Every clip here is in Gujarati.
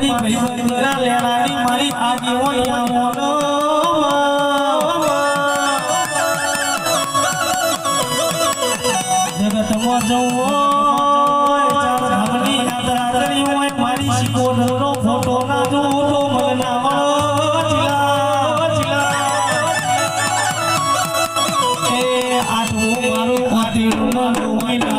મારી ભાઈબંધીના લેણાની મારી મોનો. જવું હોય, ચાર ધામની યાત્રા મારી ફોટો ના મને આટલું મારું પાટીનું ન જોવાય ના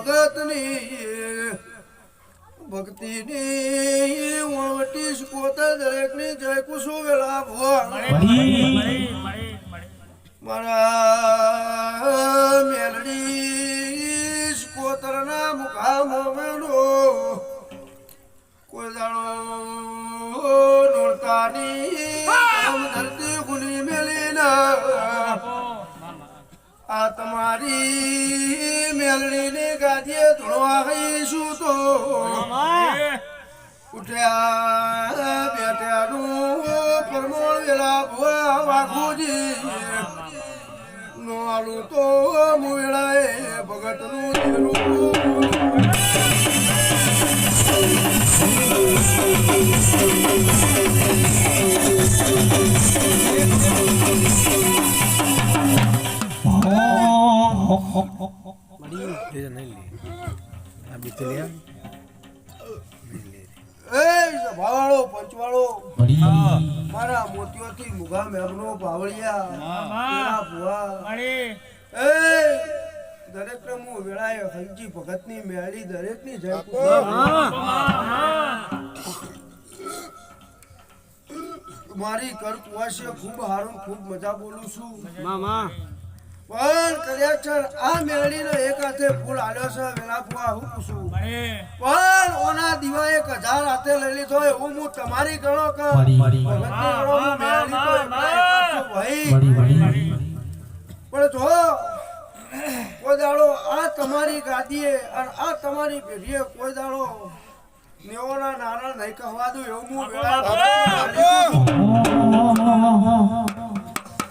ભગતની ભક્તિની વણવટી શીખવતા દરેકની જય કુસુ વેલા મળે. મારા આ તમારી મેલડીને ગાદીએ ધોળવા આવીશું તો. ઉઠ્યા બેઠ્યાનું પરમોળ વેલા ભુવા વાઘુજી. નો આલુ તો મુળાએ ભગતનું મેમનો પાવળિયા ભુવા એ દરેક હું વેળાએ હંજી ભગતની મેળી દરેકની મારી કર ખૂબ હારું ખૂબ મજા બોલું છું પણ કલેક્ટર આ મેળીનો એક હાથે ફૂલ આલ્યો છે વેલા ફુવા હું પૂછું. પણ ઓના દીવા એક હજાર હાથે લઈ લીધો એવું હું તમારી ગણો કે પણ જો કોઈ દાડો આ તમારી ગાદીએ અને આ તમારી પેઢીએ કોઈ દાડો નેવોના નારણ નહીં કહેવા દઉં એવું હું વેળા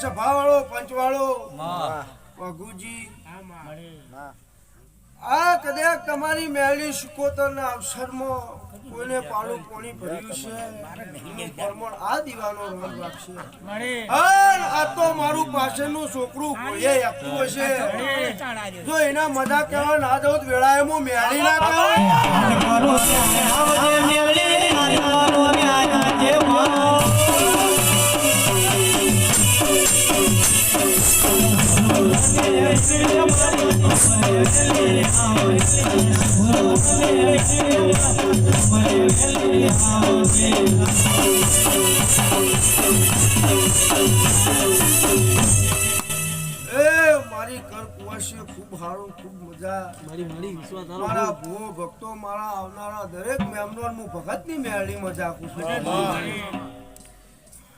સભાવાળો પંચવાળો વઘુજી. આ કદાચ તમારી મેળી સુકોતરના અવસરમાં કોઈને પાડું પોણી ભર્યું છે. પરમણ આ દીવાનો રંગ લાગશે મળે. આ તો મારું પાસેનું છોકરું કોઈએ આપતું હશે. જો એના મજા કહેવા ના દઉં તો વેળાએ હું મેળી ના કહું મારી કર કુવાશે ખૂબ સારું ખૂબ મજા. મારા ભૂ ભક્તો મારા આવનારા દરેક મેમનોર હું ભગતની મેળી મજા આપું છું.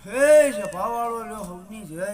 હે સભાવાળો લ્યો હવની જય.